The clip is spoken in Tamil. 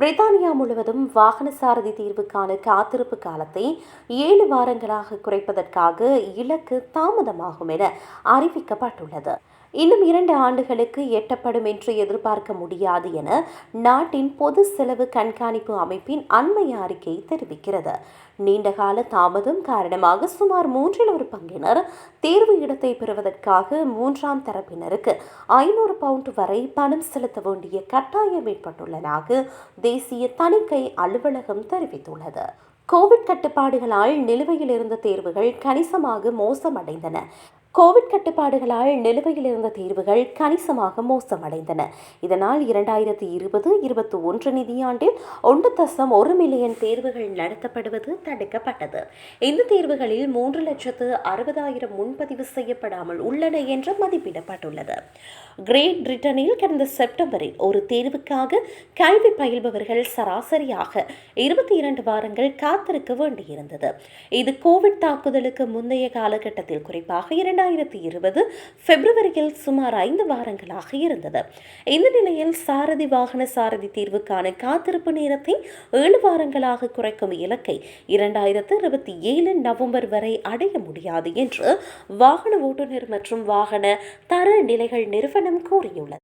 பிரித்தானியா முழுவதும் வாகன சாரதி தீர்வுக்கான காத்திருப்பு காலத்தை ஏழு வாரங்களாக குறைப்பதற்காக இலக்கு தாமதமாகும் என அறிவிக்கப்பட்டுள்ளது. இன்னும் இரண்டு ஆண்டுகளுக்கு எட்டப்படும் என்று எதிர்பார்க்க முடியாது என நாட்டின் பொது செலவு கண்காணிப்பு அமைப்பின் அண்மைய அறிக்கை தெரிவிக்கிறது. நீண்டகால தாமதம் காரணமாக சுமார் மூன்றில் ஒரு பங்கினர் தேர்வு இடத்தை பெறுவதற்காக மூன்றாம் தரப்பினருக்கு ஐநூறு பவுண்ட் வரை பணம் செலுத்த வேண்டிய கட்டாயம் ஏற்பட்டுள்ளதாக தேசிய தணிக்கை அலுவலகம் தெரிவித்துள்ளது. கோவிட் கட்டுப்பாடுகளால் நிலுவையில் இருந்த தேர்வுகள் கணிசமாக மோசமடைந்தன. கோவிட் கட்டுப்பாடுகளால் நிலுவையில் இருந்த தேர்வுகள் கணிசமாக மோசமடைந்தன. இதனால் இரண்டாயிரத்தி இருபது இருபத்தி ஒன்று நிதியாண்டில் ஒன்று தசம் ஒரு மில்லியன் தேர்வுகள் நடத்தப்படுவது தடுக்கப்பட்டது. இந்த தேர்வுகளில் மூன்று லட்சத்து அறுபதாயிரம் முன்பதிவு செய்யப்படாமல் உள்ளன என்று மதிப்பிடப்பட்டுள்ளது. கிரேட் பிரிட்டனில் கடந்த செப்டம்பரில் ஒரு தேர்வுக்காக கல்வி பயில்பவர்கள் சராசரியாக இருபத்தி இரண்டு வாரங்கள் காத்திருக்க வேண்டியிருந்தது. இது கோவிட் தாக்குதலுக்கு முந்தைய காலகட்டத்தில் குறிப்பாக இரண்டு இரண்டாயிரத்தி இருபது பிப்ரவரியில் சுமார் ஐந்து வாரங்களாக இருந்தது. இந்த நிலையில் சாரதி வாகன சாரதி தீர்வுக்கான காத்திருப்பு நேரத்தை ஏழு வாரங்களாக குறைக்கும் இலக்கை இரண்டாயிரத்து இருபத்தி ஏழு நவம்பர் வரை அடைய முடியாது என்று வாகன ஓட்டுநர் மற்றும் வாகன தர நிலைகள் நிறுவனம் கூறியுள்ளது.